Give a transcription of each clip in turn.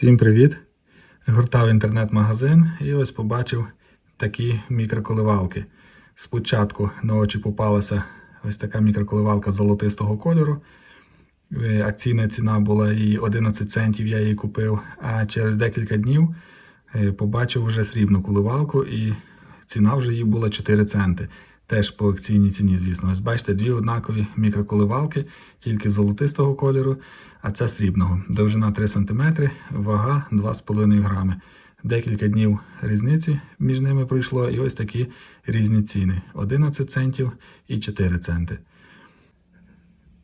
Всім привіт! Гортав інтернет-магазин і ось побачив такі мікроколивалки. Спочатку на очі попалася ось така мікроколивалка золотистого кольору. Е, Акційна ціна була її 11 центів, я її купив. А через декілька днів е, побачив вже срібну коливалку і ціна вже її була 4 центи. Теж по акційній ціні, звісно. Ось бачите, дві однакові мікроколивалки, тільки золотистого кольору, а ця срібного. Довжина 3 см, вага 2,5 грами. Декілька днів різниці між ними пройшло, і ось такі різні ціни: 11 центів і 4 центи.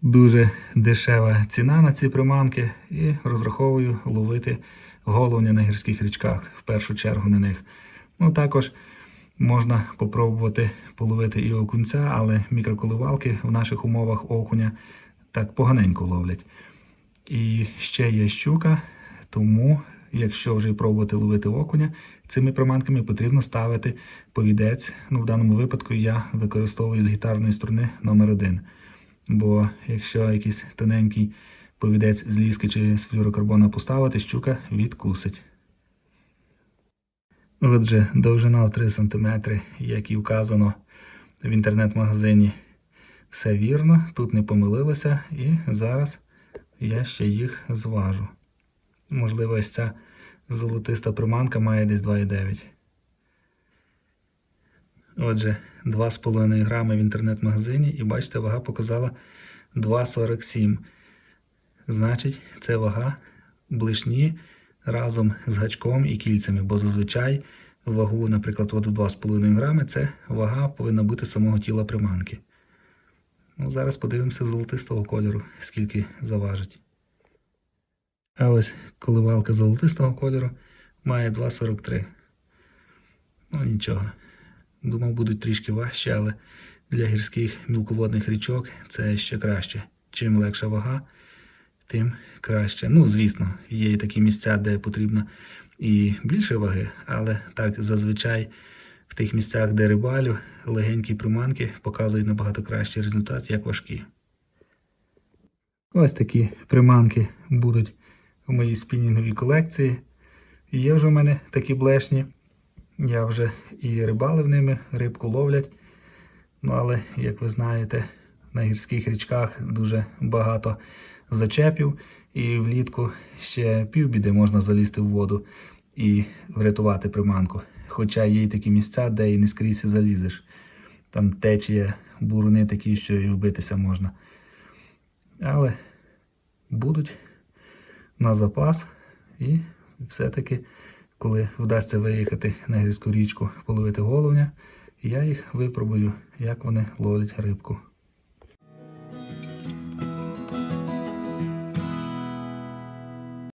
Дуже дешева ціна на ці приманки, і розраховую ловити головня на гірських річках, в першу чергу на них. Ну також можна попробувати половити і окунця, але мікроколивалки в наших умовах окуня так поганенько ловлять. І ще є щука, тому якщо вже пробувати ловити окуня, цими приманками потрібно ставити повідець. Ну, в даному випадку я використовую з гітарної струни номер 1 Бо якщо якийсь тоненький повідець з ліски чи з флюрокарбона поставити, щука відкусить. Отже, довжина в 3 см, як і вказано в інтернет-магазині, все вірно, тут не помилилося, і зараз я ще їх зважу. Можливо, ось ця золотиста приманка має десь 2,9. Отже, 2,5 грами в інтернет-магазині, і бачите, вага показала 2,47. Значить, це вага блишні разом з гачком і кільцями, бо зазвичай вагу, наприклад, от в 2,5 грами це вага повинна бути самого тіла приманки. Ну, Зараз подивимося золотистого кольору, скільки заважить. А ось коливалка золотистого кольору має 2,43. Ну нічого. Думав, будуть трішки важче, але для гірських мілководних річок це ще краще. Чим легша вага, тим краще. Ну, звісно, є і такі місця, де потрібно і більше ваги, але так зазвичай в тих місцях, де рибалю, легенькі приманки показують набагато кращий результат, як важкі. Ось такі приманки будуть у моїй спінінговій колекції. Є вже в мене такі блешні. Я вже і рибалив ними, рибку ловлять. Ну, але, як ви знаєте, на гірських річках дуже багато зачепів, і влітку ще півбіди можна залізти в воду і врятувати приманку. Хоча є й такі місця, де і не скрізь і залізеш. Там течія, буруни такі, що і вбитися можна. Але будуть на запас, і все-таки, коли вдасться виїхати на гірську річку, половити головня, я їх випробую, як вони ловлять рибку.